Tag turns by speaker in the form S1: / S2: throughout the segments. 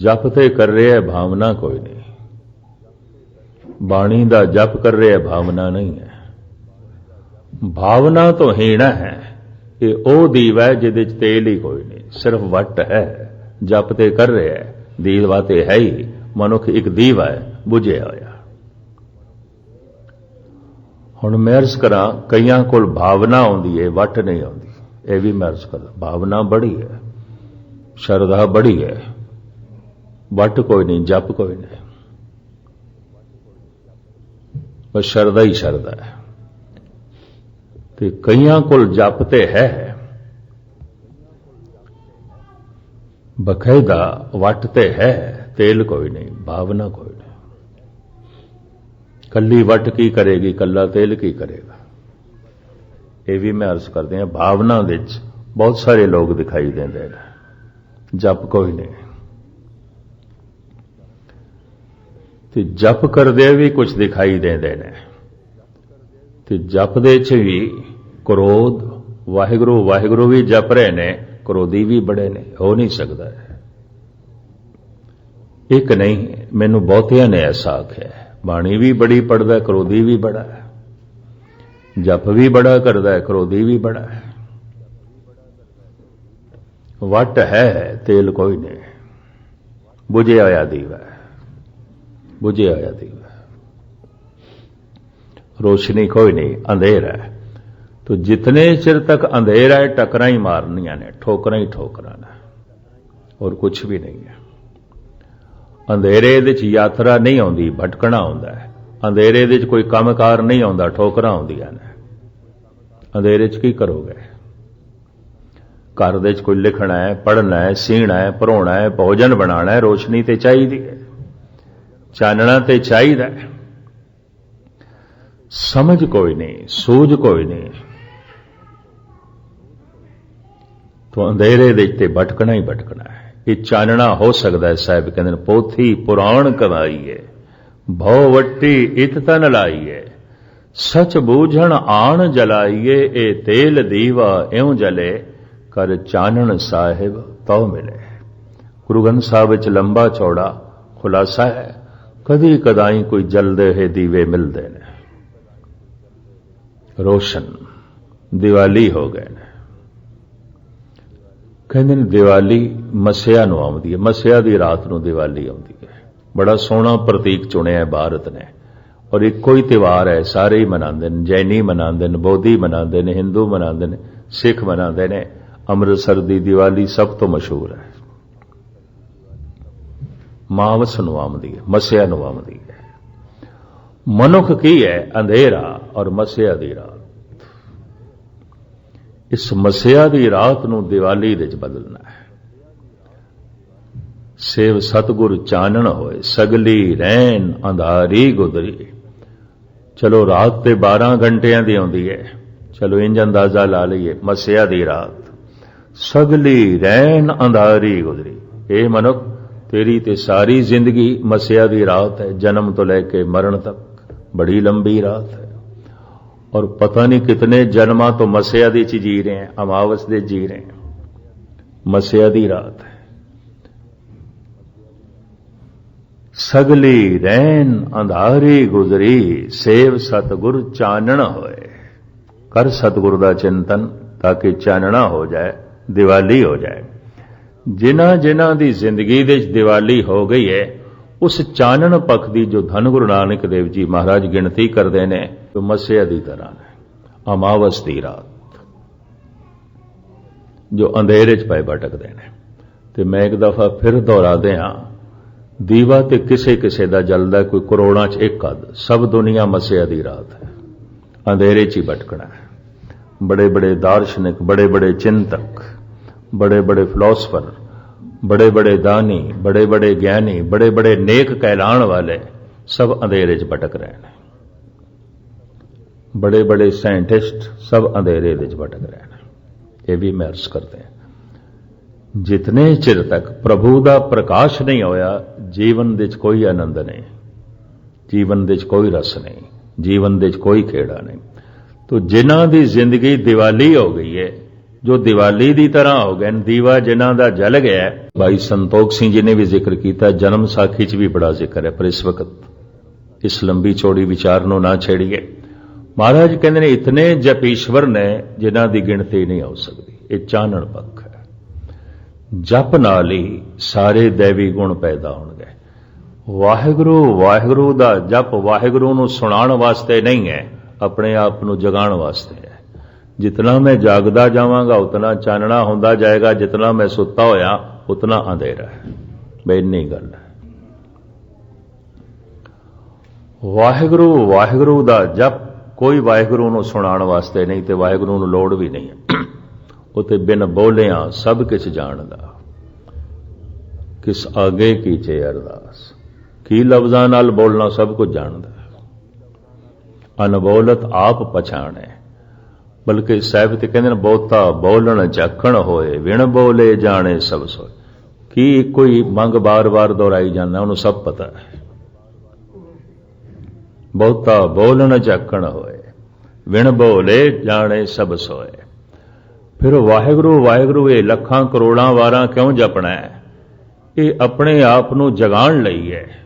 S1: ਜਪ ਤੇ ਕਰ ਰਿਹਾ ਹੈ ਭਾਵਨਾ ਕੋਈ ਨਹੀਂ। ਬਾਣੀ ਦਾ ਜਪ ਕਰ ਰਿਹਾ ਹੈ ਭਾਵਨਾ ਨਹੀਂ ਹੈ। ਭਾਵਨਾ ਤੋਂ ਹੀਣਾ ਹੈ ਇਹ ਉਹ ਦੀਵਾ ਹੈ ਜਿਹਦੇ ਚ ਤੇਲ ਹੀ ਕੋਈ ਨਹੀਂ, ਸਿਰਫ ਵੱਟ ਹੈ, ਜਪ ਤੇ ਕਰ ਰਿਹਾ ਹੈ। ਦੀਵਾ ਤੇ ਹੈ ਹੀ, ਮਨੁੱਖ ਇੱਕ ਦੀਵਾ ਹੈ, ਬੁਝਿਆ ਹੋਇਆ। ਹੁਣ ਮੈਂ ਅਰਜ਼ ਕਰਾਂ, ਕਈਆਂ ਕੋਲ ਭਾਵਨਾ ਆਉਂਦੀ ਹੈ, ਵੱਟ ਨਹੀਂ ਆਉਂਦੀ। ਇਹ ਵੀ ਮੈਂ ਅਰਜ਼ ਕਰਾਂ ਭਾਵਨਾ ਬੜੀ ਹੈ, ਸ਼ਰਧਾ ਬੜੀ ਹੈ। ਵੱਟ ਕੋਈ ਨਹੀਂ, ਜਪ ਕੋਈ ਨਹੀਂ। ਬਸ ਸ਼ਰਧਾ ਹੀ ਸ਼ਰਧਾ ਹੈ। ਤੇ ਕਈਆਂ ਕੋਲ ਜਪ ਤੇ ਹੈ। ਬਕਾਇਦਾ ਵੱਟ ਤੇ ਹੈ, ਤੇਲ ਕੋਈ ਨਹੀਂ, ਭਾਵਨਾ ਕੋਈ ਨਹੀਂ। ਕੱਲੀ ਵੱਟ ਕੀ ਕਰੇਗੀ, ਕੱਲਾ ਤੇਲ ਕੀ ਕਰੇਗਾ? ਇਹ ਵੀ ਮੈਂ ਅਰਜ਼ ਕਰਦੇ ਹਾਂ, ਭਾਵਨਾ ਵਿੱਚ ਬਹੁਤ ਸਾਰੇ ਲੋਕ ਦਿਖਾਈ ਦਿੰਦੇ ਨੇ। ਜਪ ਕੋਈ ਨਹੀਂ। ਤੇ ਜਪ ਕਰਦੇ ਵੀ ਕੁਝ ਦਿਖਾਈ ਦਿੰਦੇ ਨੇ ਤੇ ਜਪ ਦੇ ਚ ਵੀ ਕ੍ਰੋਧ, ਵਾਹਿਗੁਰੂ ਵਾਹਿਗੁਰੂ ਵੀ ਜਪ ਰਹੇ ਨੇ, ਕ੍ਰੋਧੀ ਵੀ ਬੜੇ ਨੇ, ਹੋ ਨਹੀਂ ਸਕਦਾ ਇੱਕ ਨਹੀਂ, ਮੈਨੂੰ ਬਹੁਤਿਆਂ ਨੇ ਐਸਾ ਆਖਿਆ ਬਾਣੀ ਵੀ ਬੜੀ ਪੜਦਾ ਕ੍ਰੋਧੀ ਵੀ ਬੜਾ ਹੈ। ਜਪ ਵੀ ਬੜਾ ਕਰਦਾ ਹੈ, ਕ੍ਰੋਧੀ ਵੀ ਬੜਾ ਹੈ। ਵਟ ਹੈ, ਤੇਲ ਕੋਈ ਨਹੀਂ। ਬੁਝਿਆ ਹੋਇਆ ਦੀਵਾ ਬੁਝਿਆ ਹੋਇਆ ਦੀਵਾ ਰੋਸ਼ਨੀ ਕੋਈ ਨਹੀਂ ਅੰਧੇਰਾ ਹੈ तो जितने चिर तक अंधेरा है टकरा ही मारनिया ने ठोकरा ही ठोकरा ने और कुछ भी नहीं है ਅੰਧੇਰੇ ਦੇ ਚ ਯਾਤਰਾ ਨਹੀਂ ਆਉਂਦੀ ਭਟਕਣਾ ਆਉਂਦਾ ਹੈ ਅੰਧੇਰੇ ਦੇ ਚ ਕੋਈ ਕੰਮਕਾਰ ਨਹੀਂ ਆਉਂਦਾ ਠੋਕਰਾਂ ਆਉਂਦੀਆਂ ਨੇ ਅੰਧੇਰੇ ਚ ਕੀ ਕਰੋਗੇ ਘਰ ਦੇ ਚ ਕੋਈ ਲਿਖਣਾ ਹੈ ਪੜ੍ਹਨਾ ਹੈ ਸੀਣਾ ਹੈ ਭਰੋਣਾ ਹੈ ਭੋਜਨ ਬਣਾਉਣਾ ਹੈ ਰੋਸ਼ਨੀ ਤੇ ਚਾਹੀਦੀ ਹੈ ਚਾਨਣਾ ਤੇ ਚਾਹੀਦਾ ਸਮਝ ਕੋਈ ਨਹੀਂ, ਸੂਝ ਕੋਈ ਨਹੀਂ। ਤੋ ਅੰਧੇਰੇ ਦੇ ਤੇ ਭਟਕਣਾ ਹੀ ਭਟਕਣਾ ਹੈ। ਇਹ ਚਾਨਣਾ ਹੋ ਸਕਦਾ ਹੈ ਸਾਹਿਬ, ਕਹਿੰਦੇ ਨੇ, ਪੋਥੀ ਪੁਰਾਣ ਕਮਾਈਏ ਭਉ ਵੱਟੀ ਇਤ ਤਨ ਲਾਈਏ ਸਚ ਬੂਝਣ ਆਣ ਜਲਾਈਏ, ਇਹ ਤੇਲ ਦੀਵਾ ਇਉਂ ਜਲੇ। ਕਰ ਚਾਨਣ ਸਾਹਿਬ ਤਉ ਮਿਲੇ। ਗੁਰੂ ਗ੍ਰੰਥ ਸਾਹਿਬ ਵਿੱਚ ਲੰਬਾ ਚੌੜਾ ਖੁਲਾਸਾ ਹੈ। ਕਦੀ ਕਦਾਈ ਕੋਈ ਜਲਦੇ ਹੋਏ ਦੀਵੇ ਮਿਲਦੇ ਨੇ। ਰੋਸ਼ਨ ਦੀਵਾਲੀ ਹੋ ਗਏ ਨੇ। ਕਹਿੰਦੇ ਨੇ ਦੀਵਾਲੀ ਮਸਿਆ ਨੂੰ ਆਉਂਦੀ ਹੈ। ਮਸਿਆ ਦੀ ਰਾਤ ਨੂੰ ਦੀਵਾਲੀ ਆਉਂਦੀ ਹੈ। ਬੜਾ ਸੋਹਣਾ ਪ੍ਰਤੀਕ ਚੁਣਿਆ ਹੈ ਭਾਰਤ ਨੇ। ਔਰ ਇੱਕੋ ਹੀ ਤਿਵਾਰ ਹੈ, ਸਾਰੇ ਹੀ ਮਨਾਉਂਦੇ ਨੇ। ਜੈਨੀ ਮਨਾਉਂਦੇ ਨੇ, ਬੋਧੀ ਮਨਾਉਂਦੇ ਨੇ, ਹਿੰਦੂ ਮਨਾਉਂਦੇ ਨੇ, ਸਿੱਖ ਮਨਾਉਂਦੇ ਨੇ। ਅੰਮ੍ਰਿਤਸਰ ਦੀ ਦੀਵਾਲੀ ਸਭ ਤੋਂ ਮਸ਼ਹੂਰ ਹੈ। ਮਾਵਸ ਨੂੰ ਆਉਂਦੀ ਹੈ, ਮਸਿਆ ਨੂੰ ਆਉਂਦੀ ਹੈ। ਮਨੁੱਖ ਕੀ ਹੈ? ਅੰਧੇਰਾ ਔਰ ਮਸਿਆ ਦੀ ਰਾਤ। ਇਸ ਮਸਿਆ ਦੀ ਰਾਤ ਨੂੰ ਦੀਵਾਲੀ ਦੇ ਵਿੱਚ ਬਦਲਣਾ ਹੈ। ਸੇਵ ਸਤਗੁਰ ਚਾਨਣ ਹੋਏ, ਸਗਲੀ ਰਹਿਣ ਅੰਧਾਰੀ ਗੁਦਰੀ। ਚਲੋ ਰਾਤ ਤੇ 12 ਘੰਟਿਆਂ ਦੀ ਆਉਂਦੀ ਹੈ। ਚਲੋ ਇੰਜ ਅੰਦਾਜ਼ਾ ਲਾ ਲਈਏ, ਮਸਿਆ ਦੀ ਰਾਤ। ਸਗਲੀ ਰਹਿਣ ਅੰਧਾਰੀ ਗੁਦਰੀ। ਇਹ ਮਨੁੱਖ ਤੇਰੀ ਤੇ ਸਾਰੀ ਜ਼ਿੰਦਗੀ ਮਸਿਆ ਦੀ ਰਾਤ ਹੈ ਜਨਮ ਤੋਂ ਲੈ ਕੇ ਮਰਨ ਤੱਕ ਬੜੀ ਲੰਬੀ ਰਾਤ ਹੈ और पता नहीं कितने जन्मा तो मसिया दी च जी रहे हैं अमावस दे जी रहे हैं मसिया दी रात है सगली रैन अंधारी गुजरी सेव सतगुर चानण होए कर सतगुर ਦਾ ਚਿੰਤਨ ਤਾਂ ਕਿ ਚਾਨਣਾ ਹੋ ਜਾਏ ਦੀਵਾਲੀ ਹੋ ਜਾਏ ਜਿਨ੍ਹਾਂ ਜਿਨ੍ਹਾਂ ਦੀ ਜ਼ਿੰਦਗੀ ਦੇ ਵਿੱਚ ਦੀਵਾਲੀ ਹੋ ਗਈ ਹੈ, ਉਸ ਚਾਨਣ ਪੱਖ ਦੀ ਜੋ ਧੰਨ ਗੁਰੂ ਨਾਨਕ ਦੇਵ ਜੀ ਮਹਾਰਾਜ ਗਿਣਤੀ ਕਰਦੇ ਨੇ, ਉਹ ਮਸਿਆ ਦੀ ਤਰ੍ਹਾਂ ਹੈ। ਅਮਾਵਸ ਦੀ ਰਾਤ, ਜੋ ਅੰਧੇਰੇ 'ਚ ਪਏ ਭਟਕਦੇ ਨੇ। ਤੇ ਮੈਂ ਇੱਕ ਦਫਾ ਫਿਰ ਦੁਹਰਾ ਦਿਆਂ, ਦੀਵਾ ਤੇ ਕਿਸੇ ਕਿਸੇ ਦਾ ਜਲਦਾ ਕੋਈ ਕਰੋੜਾਂ 'ਚ ਇੱਕ ਅੱਧ, ਸਭ ਦੁਨੀਆ ਮਸਿਆ ਦੀ ਰਾਤ ਹੈ। ਅੰਧੇਰੇ 'ਚ ਹੀ ਭਟਕਣਾ ਹੈ। ਬੜੇ ਬੜੇ ਦਾਰਸ਼ਨਿਕ, ਬੜੇ ਬੜੇ ਚਿੰਤਕ ਬੜੇ ਬੜੇ ਫਿਲਾਸਫਰ बड़े बड़े दानी बड़े बड़े ज्ञानी बड़े बड़े नेक कहलाण वाले सब अंधेरे च भटक रहे हैं बड़े बड़े साइंटिस्ट सब अंधेरे ਵਿੱਚ ਭਟਕ ਰਹੇ ਨੇ ਇਹ ਵੀ ਮੈਂ ਅਰਜ਼ ਕਰਦੇ ਹਾਂ ਜਿਤਨੇ ਚਿਰ ਤੱਕ ਪ੍ਰਭੂ ਦਾ ਪ੍ਰਕਾਸ਼ ਨਹੀਂ ਹੋਇਆ ਜੀਵਨ ਦੇ ਵਿੱਚ ਕੋਈ ਆਨੰਦ ਨਹੀਂ ਜੀਵਨ ਦੇ ਵਿੱਚ ਕੋਈ ਰਸ ਨਹੀਂ ਜੀਵਨ ਦੇ ਵਿੱਚ ਕੋਈ ਖੇੜਾ ਨਹੀਂ ਤੋ ਜਿਨ੍ਹਾਂ ਦੀ ਜ਼ਿੰਦਗੀ ਦੀਵਾਲੀ ਹੋ ਗਈ ਹੈ ਜੋ ਦੀਵਾਲੀ ਦੀ ਤਰ੍ਹਾਂ ਹੋ ਗਏ, ਦੀਵਾ ਜਿਨ੍ਹਾਂ ਦਾ ਜਲ ਗਿਆ ਹੈ। ਭਾਈ ਸੰਤੋਖ ਸਿੰਘ ਜੀ ਨੇ ਵੀ ਜ਼ਿਕਰ ਕੀਤਾ, ਜਨਮ ਸਾਖੀ 'ਚ ਵੀ ਬੜਾ ਜ਼ਿਕਰ ਹੈ, ਪਰ ਇਸ ਵਕਤ ਇਸ ਲੰਬੀ ਚੌੜੀ ਵਿਚਾਰ ਨੂੰ ਨਾ ਛੇੜੀਏ। ਮਹਾਰਾਜ ਕਹਿੰਦੇ ਨੇ, ਇਤਨੇ ਜਪੀਸ਼ਵਰ ਨੇ, ਜਿਨ੍ਹਾਂ ਦੀ ਗਿਣਤੀ ਨਹੀਂ ਹੋ ਸਕਦੀ। ਇਹ ਚਾਨਣ ਪੱਖ ਹੈ। ਜਪ ਨਾਲ ਹੀ ਸਾਰੇ ਦੇਵੀ ਗੁਣ ਪੈਦਾ ਹੋਣਗੇ। ਵਾਹਿਗੁਰੂ ਵਾਹਿਗੁਰੂ ਦਾ ਜਪ ਵਾਹਿਗੁਰੂ ਨੂੰ ਸੁਣਾਉਣ ਵਾਸਤੇ ਨਹੀਂ ਹੈ, ਆਪਣੇ ਆਪ ਨੂੰ ਜਗਾਉਣ ਵਾਸਤੇ ਹੈ। ਜਿਤਨਾ ਮੈਂ ਜਾਗਦਾ ਜਾਵਾਂਗਾ, ਉਤਨਾ ਚਾਨਣਾ ਹੁੰਦਾ ਜਾਏਗਾ। ਜਿਤਨਾ ਮੈਂ ਸੁੱਤਾ ਹੋਇਆ, ਉਤਨਾ ਅੰਧੇਰਾ ਹੈ। ਬਈ ਇੰਨੀ ਗੱਲ ਹੈ। ਵਾਹਿਗੁਰੂ ਵਾਹਿਗੁਰੂ ਦਾ ਜਪ ਕੋਈ ਵਾਹਿਗੁਰੂ ਨੂੰ ਸੁਣਾਉਣ ਵਾਸਤੇ ਨਹੀਂ ਤੇ ਵਾਹਿਗੁਰੂ ਨੂੰ ਲੋੜ ਵੀ ਨਹੀਂ ਉਹ ਤੇ ਬਿਨ ਬੋਲਿਆਂ ਸਭ ਕੁਝ ਜਾਣਦਾ। ਕਿਸ ਆਗੇ ਕੀਚੇ ਅਰਦਾਸ? ਕੀ ਲਫ਼ਜ਼ਾਂ ਨਾਲ ਬੋਲਣਾ ਸਭ ਕੁਝ ਜਾਣਦਾ। ਅਨਬੋਲਤ ਆਪ ਪਛਾਣੇ। ਬਲਕਿ ਸਾਹਿਬ ਤੇ ਕਹਿੰਦੇ ਨੇ, ਬਹੁਤਾ ਬੋਲਣ ਝੱਖਣ ਹੋਏ ਵਿਣ ਬੋਲੇ ਜਾਣੇ ਸਭ ਸੋਏ। ਕੀ ਕੋਈ ਮੰਗ ਬਾਰ-ਬਾਰ ਦੁਹਰਾਈ ਜਾਂਦਾ, ਉਹਨੂੰ ਸਭ ਪਤਾ ਹੈ। ਬਹੁਤਾ ਬੋਲਣ ਝੱਖਣ ਹੋਏ ਵਿਣ ਬੋਲੇ ਜਾਣੇ ਸਭ ਸੋਏ। ਫਿਰ ਵਾਹਿਗੁਰੂ ਵਾਹਿਗੁਰੂ, ਇਹ ਲੱਖਾਂ ਕਰੋੜਾਂ ਵਾਰਾਂ ਕਿਉਂ ਜਪਣਾ ਹੈ? ਇਹ ਆਪਣੇ ਆਪ ਨੂੰ ਜਗਾਉਣ ਲਈ ਹੈ,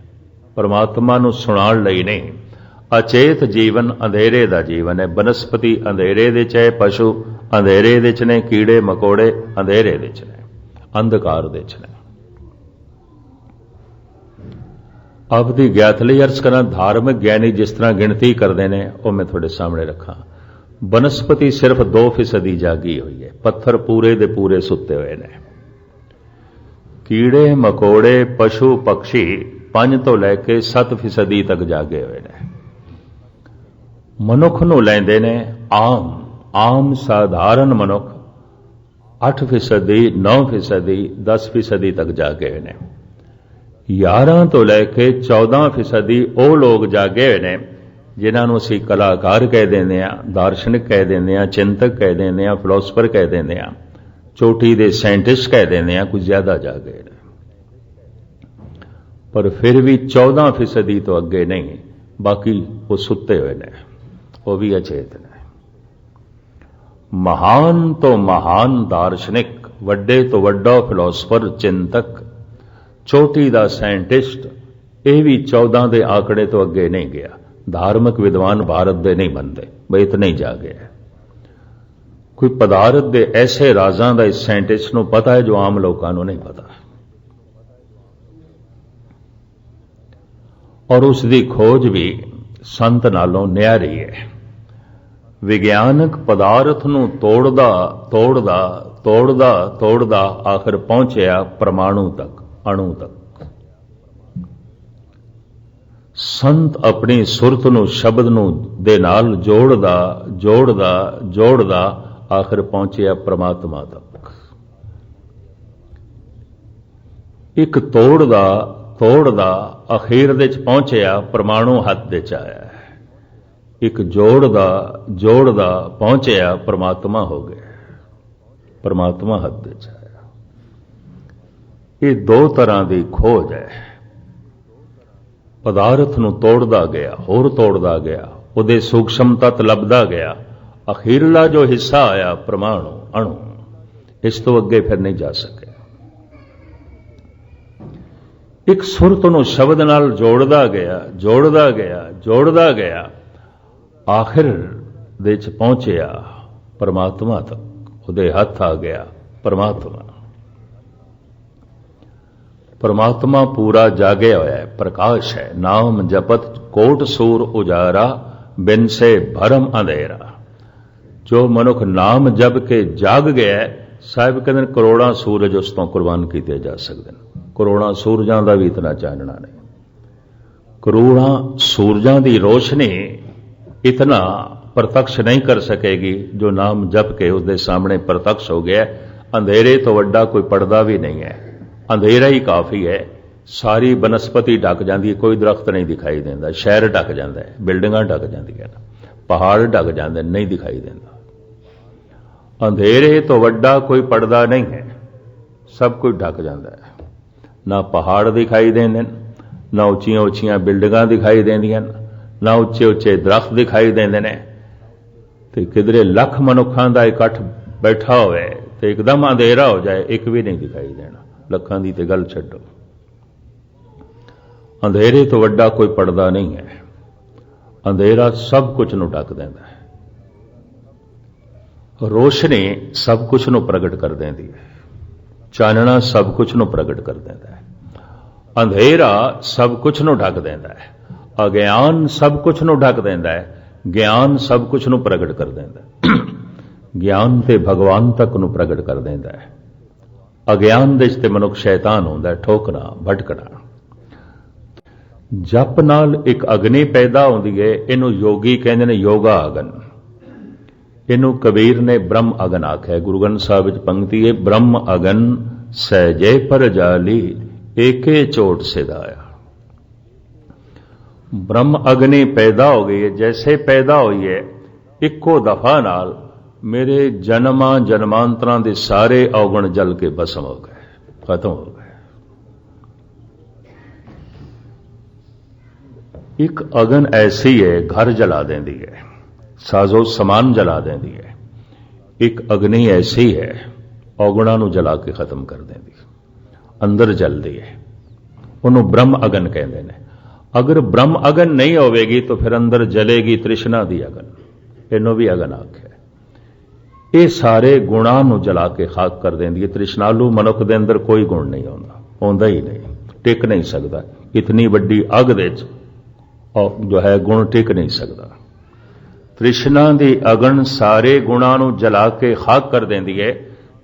S1: ਪਰਮਾਤਮਾ ਨੂੰ ਸੁਣਾਉਣ ਲਈ ਨਹੀਂ। ਅਚੇਤ ਜੀਵਨ ਅੰਧੇਰੇ ਦਾ ਜੀਵਨ ਹੈ। ਬਨਸਪਤੀ ਅੰਧੇਰੇ ਦੇ ਚ ਹੈ, ਪਸ਼ੂ ਅੰਧੇਰੇ ਦੇ ਚ ਨੇ, ਕੀੜੇ ਮਕੌੜੇ ਅੰਧੇਰੇ ਦੇ ਚ ਨੇ, ਅੰਧਕਾਰ ਦੇ ਚ ਨੇ। ਆਪ ਗਿਆਤ ਲਈ ਅਰਜ਼ ਕਰਾਂ, ਧਾਰਮਿਕ ਗਿਆਨੀ ਜਿਸ ਤਰ੍ਹਾਂ ਗਿਣਤੀ ਕਰਦੇ ਨੇ, ਉਹ ਮੈਂ ਤੁਹਾਡੇ ਸਾਹਮਣੇ ਰੱਖਾਂ। ਬਨਸਪਤੀ ਸਿਰਫ 2% ਜਾਗੀ ਹੋਈ ਹੈ। ਪੱਥਰ ਪੂਰੇ ਦੇ ਪੂਰੇ ਸੁੱਤੇ ਹੋਏ ਨੇ। ਕੀੜੇ, ਮਕੌੜੇ, ਪਸ਼ੂ, ਪੰਛੀ 5 ਤੋਂ ਲੈ ਕੇ 7% ਤੱਕ ਜਾਗੇ ਹੋਏ ਨੇ। ਮਨੁੱਖ ਨੂੰ ਲੈਂਦੇ ਨੇ ਆਮ ਆਮ ਸਾਧਾਰਨ ਮਨੁੱਖ। 8% 9% 10% ਤੱਕ ਜਾ ਗਏ ਨੇ। 11 ਤੋਂ ਲੈ ਕੇ 14% ਉਹ ਲੋਕ ਜਾਗੇ ਹੋਏ ਨੇ, ਜਿਨ੍ਹਾਂ ਨੂੰ ਅਸੀਂ ਕਲਾਕਾਰ ਕਹਿ ਦਿੰਦੇ ਆ ਦਾਰਸ਼ਨਿਕ ਕਹਿ ਦਿੰਦੇ ਆ ਚਿੰਤਕ ਕਹਿ ਦਿੰਦੇ ਆ ਫਿਲਾਸਫਰ ਕਹਿ ਦਿੰਦੇ ਆ ਚੋਟੀ ਦੇ ਸਾਇੰਟਿਸਟ ਕਹਿ ਦਿੰਦੇ ਆ ਕੁਝ ਜ਼ਿਆਦਾ ਜਾ ਗਏ ਨੇ। ਪਰ ਫਿਰ ਵੀ 14% ਤੋਂ ਅੱਗੇ ਨਹੀਂ, ਬਾਕੀ ਉਹ ਸੁੱਤੇ ਹੋਏ ਨੇ। ਉਹ ਵੀ ਅਚੇਤ ਨੇ ਮਹਾਨ ਤੋਂ ਮਹਾਨ ਦਾਰਸ਼ਨਿਕ ਵੱਡੇ ਤੋਂ ਵੱਡਾ ਫਿਲਾਸਫਰ ਚਿੰਤਕ ਚੋਟੀ ਦਾ ਸਾਇੰਟਿਸਟ ਇਹ ਵੀ 14 ਦੇ ਆંકੜੇ ਤੋਂ ਅੱਗੇ ਨਹੀਂ ਗਿਆ ਧਾਰਮਿਕ ਵਿਦਵਾਨ ਭਾਰਤ ਦੇ ਨਹੀਂ ਮੰਨਦੇ ਬਈ ਇਤਨੇ ਹੀ ਜਾ ਗਏ ਕੋਈ ਪਦਾਰਥ ਦੇ ਐਸੇ ਰਾਜ਼ਾਂ ਦਾ ਇਸ ਸਾਇੰਟਿਸਟ ਨੂੰ ਪਤਾ ਹੈ ਜੋ ਆਮ ਲੋਕਾਂ ਨੂੰ ਨਹੀਂ ਪਤਾ ਔਰ ਉਸ ਦੀ ਖੋਜ ਵੀ ਸੰਤ ਨਾਲੋਂ ਨਿਆਰੀ ਹੈ ਵਿਗਿਆਨਕ ਪਦਾਰਥ ਨੂੰ ਤੋੜਦਾ ਤੋੜਦਾ ਤੋੜਦਾ ਤੋੜਦਾ ਆਖਰ ਪਹੁੰਚਿਆ ਪਰਮਾਣੂ ਤੱਕ, ਅਣੂ ਤੱਕ। ਸੰਤ ਆਪਣੀ ਸੁਰਤ ਨੂੰ, ਸ਼ਬਦ ਨੂੰ ਦੇ ਨਾਲ ਜੋੜਦਾ ਜੋੜਦਾ ਜੋੜਦਾ ਆਖਰ ਪਹੁੰਚਿਆ ਪ੍ਰਮਾਤਮਾ ਤੱਕ। ਇੱਕ ਤੋੜਦਾ ਤੋੜਦਾ ਅਖੀਰ ਦੇ ਚ ਪਹੁੰਚਿਆ ਪਰਮਾਣੂ ਹੱਥ ਦੇ ਚ ਆਇਆ ਇੱਕ ਜੋੜਦਾ ਜੋੜਦਾ ਪਹੁੰਚਿਆ ਪ੍ਰਮਾਤਮਾ ਹੋ ਗਿਆ ਪ੍ਰਮਾਤਮਾ ਹੱਥ ਦੇ ਚ ਆਇਆ। ਇਹ ਦੋ ਤਰ੍ਹਾਂ ਦੀ ਖੋਜ ਹੈ। ਪਦਾਰਥ ਨੂੰ ਤੋੜਦਾ ਗਿਆ, ਹੋਰ ਤੋੜਦਾ ਗਿਆ, ਉਹਦੇ ਸੂਖਸ਼ਮ ਤਤ ਲੱਭਦਾ ਗਿਆ। ਅਖੀਰਲਾ ਜੋ ਹਿੱਸਾ ਆਇਆ ਪ੍ਰਮਾਣੂ, ਅਣੂ, ਇਸ ਤੋਂ ਅੱਗੇ ਫਿਰ ਨਹੀਂ ਜਾ ਸਕਿਆ। ਇੱਕ ਸੁਰਤ ਨੂੰ ਸ਼ਬਦ ਨਾਲ ਜੋੜਦਾ ਗਿਆ ਜੋੜਦਾ ਗਿਆ ਜੋੜਦਾ ਗਿਆ। ਆਖਿਰ ਦੇ ਚ ਪਹੁੰਚਿਆ, ਪਰਮਾਤਮਾ ਤੱਕ। ਉਹਦੇ ਹੱਥ ਆ ਗਿਆ, ਪਰਮਾਤਮਾ। ਪਰਮਾਤਮਾ ਪੂਰਾ ਜਾਗਿਆ ਹੋਇਆ ਹੈ, ਪ੍ਰਕਾਸ਼ ਹੈ। ਨਾਮ ਜਪਤ ਕੋਟ ਸੂਰ ਉਜਾਰਾ, ਬਿਨ ਸੇ ਭਰਮ ਅੰਧੇਰਾ। ਜੋ ਮਨੁੱਖ ਨਾਮ ਜਪ ਕੇ ਜਾਗ ਗਿਆ ਸਾਹਿਬ ਕਹਿੰਦੇ ਨੇ ਕਰੋੜਾਂ ਸੂਰਜ ਉਸ ਤੋਂ ਕੁਰਬਾਨ ਕੀਤੇ ਜਾ ਸਕਦੇ ਨੇ। ਕਰੋੜਾਂ ਸੂਰਜਾਂ ਦਾ ਵੀ ਇਤਨਾ ਚਾਨਣਾ ਨਹੀਂ। ਕਰੋੜਾਂ ਸੂਰਜਾਂ ਦੀ ਰੋਸ਼ਨੀ ਇਤਨਾ ਪ੍ਰਤੱਖ ਨਹੀਂ ਕਰ ਸਕੇਗੀ ਜੋ ਨਾਮ ਜਪ ਕੇ ਉਸ ਦੇ ਸਾਹਮਣੇ ਪ੍ਰਤੱਖ ਹੋ ਗਿਆ ਅੰਧੇਰੇ ਤੋਂ ਵੱਡਾ ਕੋਈ ਪਰਦਾ ਵੀ ਨਹੀਂ ਹੈ ਅੰਧੇਰਾ ਹੀ ਕਾਫੀ ਹੈ ਸਾਰੀ ਬਨਸਪਤੀ ਢੱਕ ਜਾਂਦੀ ਹੈ ਕੋਈ ਦਰਖਤ ਨਹੀਂ ਦਿਖਾਈ ਦਿੰਦਾ ਸ਼ਹਿਰ ਢੱਕ ਜਾਂਦਾ ਹੈ ਬਿਲਡਿੰਗਾਂ ਢੱਕ ਜਾਂਦੀਆਂ ਨੇ ਪਹਾੜ ਢੱਕ ਜਾਂਦੇ ਨਹੀਂ ਦਿਖਾਈ ਦਿੰਦਾ ਅੰਧੇਰੇ ਤੋਂ ਵੱਡਾ ਕੋਈ ਪਰਦਾ ਨਹੀਂ ਹੈ ਸਭ ਕੁਝ ਢੱਕ ਜਾਂਦਾ ਹੈ ਨਾ ਪਹਾੜ ਦਿਖਾਈ ਦਿੰਦੇ ਨੇ ਨਾ ਉੱਚੀਆਂ ਉੱਚੀਆਂ ਬਿਲਡਿੰਗਾਂ ਦਿਖਾਈ ਦਿੰਦੀਆਂ ਨੇ ਨਾ ਉੱਚੇ ਉੱਚੇ ਦਰਖਤ ਦਿਖਾਈ ਦਿੰਦੇ ਨੇ। ਤੇ ਕਿਧਰੇ ਲੱਖ ਮਨੁੱਖਾਂ ਦਾ ਇਕੱਠ ਬੈਠਾ ਹੋਵੇ ਤੇ ਇੱਕਦਮ ਅੰਧੇਰਾ ਹੋ ਜਾਏ, ਇੱਕ ਵੀ ਨਹੀਂ ਦਿਖਾਈ ਦੇਣਾ। ਲੱਖਾਂ ਦੀ ਤੇ ਗੱਲ ਛੱਡੋ। ਅੰਧੇਰੇ ਤੋਂ ਵੱਡਾ ਕੋਈ ਪਰਦਾ ਨਹੀਂ ਹੈ। ਅੰਧੇਰਾ ਸਭ ਕੁਝ ਨੂੰ ਢੱਕ ਦਿੰਦਾ ਹੈ। ਰੋਸ਼ਨੀ ਸਭ ਕੁਝ ਨੂੰ ਪ੍ਰਗਟ ਕਰ ਦਿੰਦੀ ਹੈ। ਚਾਨਣਾ ਸਭ ਕੁਝ ਨੂੰ ਪ੍ਰਗਟ ਕਰ ਦਿੰਦਾ ਹੈ। ਅੰਧੇਰਾ ਸਭ ਕੁਝ ਨੂੰ ਢੱਕ ਦਿੰਦਾ ਹੈ। ਅਗਿਆਨ ਸਭ ਕੁਝ ਨੂੰ ਢੱਕ ਦਿੰਦਾ ਹੈ, ਗਿਆਨ ਸਭ ਕੁਝ ਨੂੰ ਪ੍ਰਗਟ ਕਰ ਦਿੰਦਾ ਹੈ। ਗਿਆਨ ਤੇ ਭਗਵਾਨ ਤੱਕ ਨੂੰ ਪ੍ਰਗਟ ਕਰ ਦਿੰਦਾ ਹੈ। ਅਗਿਆਨ ਦੇ ਵਿੱਚ ਤੇ ਮਨੁੱਖ ਸ਼ੈਤਾਨ ਹੁੰਦਾ ਹੈ, ਠੋਕਣਾ, ਭਟਕਣਾ। ਜਪ ਨਾਲ ਇੱਕ ਅਗਨੀ ਪੈਦਾ ਹੁੰਦੀ ਹੈ, ਇਹਨੂੰ ਯੋਗੀ ਕਹਿੰਦੇ ਨੇ ਯੋਗਾ ਅਗਨ। ਇਹਨੂੰ ਕਬੀਰ ਨੇ ਬ੍ਰਹਮ ਅਗਨ ਆਖਿਆ। ਗੁਰੂ ਗ੍ਰੰਥ ਸਾਹਿਬ ਵਿੱਚ ਪੰਕਤੀ ਹੈ, ਬ੍ਰਹਮ ਅਗਨ ਸਹਿਜੇ ਪਰ ਜਾਲੀ, ਏਕੇ ਚੋਟ ਸਿਧਾਇਆ। ਬ੍ਰਹਮ ਅਗਨੀ ਪੈਦਾ ਹੋ ਗਈ ਹੈ, ਜੈਸੇ ਪੈਦਾ ਹੋਈ ਹੈ, ਇੱਕੋ ਦਫਾ ਨਾਲ ਮੇਰੇ ਜਨਮਾਂ ਜਨਮਾਂਤਰਾਂ ਦੇ ਸਾਰੇ ਔਗਣ ਜਲ ਕੇ ਬਸਮ ਹੋ ਗਏ, ਖਤਮ ਹੋ ਗਏ। ਇੱਕ ਅਗਨ ਐਸੀ ਹੈ, ਘਰ ਜਲਾ ਦਿੰਦੀ ਹੈ, ਸਾਜ਼ੋ ਸਮਾਨ ਜਲਾ ਦਿੰਦੀ ਹੈ। ਇੱਕ ਅਗਨੀ ਐਸੀ ਹੈ, ਔਗਣਾਂ ਨੂੰ ਜਲਾ ਕੇ ਖਤਮ ਕਰ ਦਿੰਦੀ ਅੰਦਰ ਜਲਦੀ ਹੈ। ਉਹਨੂੰ ਬ੍ਰਹਮ ਅਗਨ ਕਹਿੰਦੇ ਨੇ। ਅਗਰ ਬ੍ਰਹਮ ਅਗਨ ਨਹੀਂ ਹੋਵੇਗੀ ਤਾਂ ਫਿਰ ਅੰਦਰ ਜਲੇਗੀ ਤ੍ਰਿਸ਼ਨਾ ਦੀ ਅਗਨ। ਇਹਨੂੰ ਵੀ ਅਗਨ ਆਖਿਆ। ਇਹ ਸਾਰੇ ਗੁਣਾਂ ਨੂੰ ਜਲਾ ਕੇ ਖਾਕ ਕਰ ਦਿੰਦੀ ਹੈ। ਤ੍ਰਿਸ਼ਨਾਲੂ ਮਨੁੱਖ ਦੇ ਅੰਦਰ ਕੋਈ ਗੁਣ ਨਹੀਂ ਆਉਂਦਾ। ਆਉਂਦਾ ਹੀ ਨਹੀਂ। ਟਿਕ ਨਹੀਂ ਸਕਦਾ। ਇਤਨੀ ਵੱਡੀ ਅਗ ਦੇ ਵਿੱਚ ਜੋ ਹੈ, ਗੁਣ ਟਿਕ ਨਹੀਂ ਸਕਦਾ। ਤ੍ਰਿਸ਼ਨਾ ਦੀ ਅਗਨ ਸਾਰੇ ਗੁਣਾਂ ਨੂੰ ਜਲਾ ਕੇ ਖਾਕ ਕਰ ਦਿੰਦੀ ਹੈ।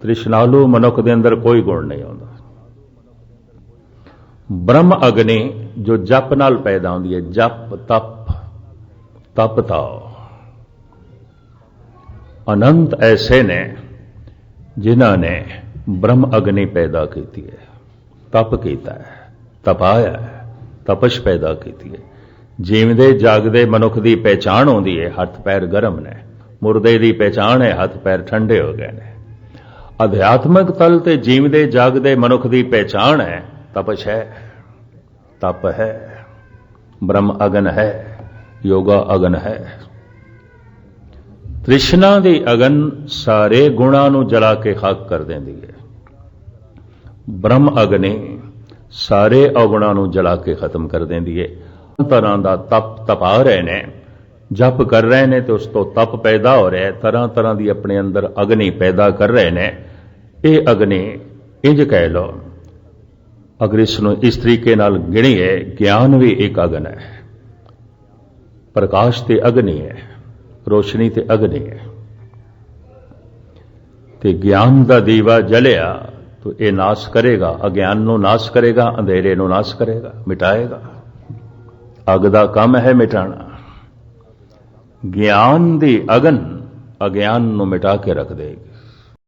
S1: ਤ੍ਰਿਸ਼ਨਾਲੂ ਮਨੁੱਖ ਦੇ ਅੰਦਰ ਕੋਈ ਗੁਣ ਨਹੀਂ ਆਉਂਦਾ। ਬ੍ਰਹਮ ਅਗਨੀ ਜੋ ਜਪ ਨਾਲ ਪੈਦਾ ਹੁੰਦੀ ਹੈ, ਜਪ, ਤਪ ਤਪ ਤਾਓ ਅਨੰਤ ਐਸੇ ਨੇ ਜਿਨ੍ਹਾਂ ਨੇ ਬ੍ਰਹਮ ਅਗਨੀ ਪੈਦਾ ਕੀਤੀ ਹੈ। ਤਪ ਕੀਤਾ ਹੈ, ਤਪਾਇਆ ਹੈ, ਤਪਸ਼ ਪੈਦਾ ਕੀਤੀ ਹੈ। ਜੀਵਦੇ, ਜਾਗਦੇ ਮਨੁੱਖ ਦੀ ਪਹਿਚਾਣ ਹੁੰਦੀ ਹੈ, ਹੱਥ ਪੈਰ ਗਰਮ ਨੇ। ਮੁਰਦੇ ਦੀ ਪਹਿਚਾਣ ਹੈ, ਹੱਥ ਪੈਰ ਠੰਡੇ ਹੋ ਗਏ ਨੇ। ਅਧਿਆਤਮਕ ਤਲ ਤੇ ਜੀਵਦੇ, ਜਾਗਦੇ ਮਨੁੱਖ ਦੀ ਪਹਿਚਾਣ ਹੈ ਤਪਸ਼ ਹੈ, ਤਪ ਹੈ, ਬ੍ਰਹਮ ਅਗਨ ਹੈ, ਯੋਗਾ ਅਗਨ ਹੈ। ਤ੍ਰਿਸ਼ਨਾ ਦੀ ਅਗਨ ਸਾਰੇ ਗੁਣਾਂ ਨੂੰ ਜਲਾ ਕੇ ਖਾਕ ਕਰ ਦਿੰਦੀ ਹੈ। ਬ੍ਰਹਮ ਅਗਨੇ ਸਾਰੇ ਅਗੁਣਾਂ ਨੂੰ ਜਲਾ ਕੇ ਖਤਮ ਕਰ ਦਿੰਦੀ ਹੈ। ਤਰ੍ਹਾਂ ਦਾ ਤਪ ਤਪਾ ਰਹੇ ਨੇ, ਜਪ ਕਰ ਰਹੇ ਨੇ ਤੇ ਉਸ ਤੋਂ ਤਪ ਪੈਦਾ ਹੋ ਰਿਹਾ ਹੈ। ਤਰ੍ਹਾਂ ਤਰ੍ਹਾਂ ਦੀ ਆਪਣੇ ਅੰਦਰ ਅਗਨੀ ਪੈਦਾ ਕਰ ਰਹੇ ਨੇ। ਇਹ ਅਗਨੀ ਇੰਜ ਕਹਿ ਲੋ ਅਗਰ ਇਸ ਨੂੰ ਇਸ ਤਰੀਕੇ ਨਾਲ ਗਿਣੀਏ ਗਿਆਨ ਵੀ ਇੱਕ ਅਗਨ ਹੈ। ਪ੍ਰਕਾਸ਼ ਤੇ ਅਗਨੀ ਹੈ, ਰੋਸ਼ਨੀ ਤੇ ਅਗਨੀ ਹੈ। ਤੇ ਗਿਆਨ ਦਾ ਦੀਵਾ ਜਲਿਆ, ਤਾਂ ਇਹ ਨਾਸ਼ ਕਰੇਗਾ, ਅਗਿਆਨ ਨੂੰ ਨਾਸ਼ ਕਰੇਗਾ, ਅੰਧੇਰੇ ਨੂੰ ਨਾਸ਼ ਕਰੇਗਾ, ਮਿਟਾਏਗਾ। ਅਗ ਦਾ ਕੰਮ ਹੈ ਮਿਟਾਣਾ। ਗਿਆਨ ਦੀ ਅਗਨ ਅਗਿਆਨ ਨੂੰ ਮਿਟਾ ਕੇ ਰੱਖ ਦੇਗੀ।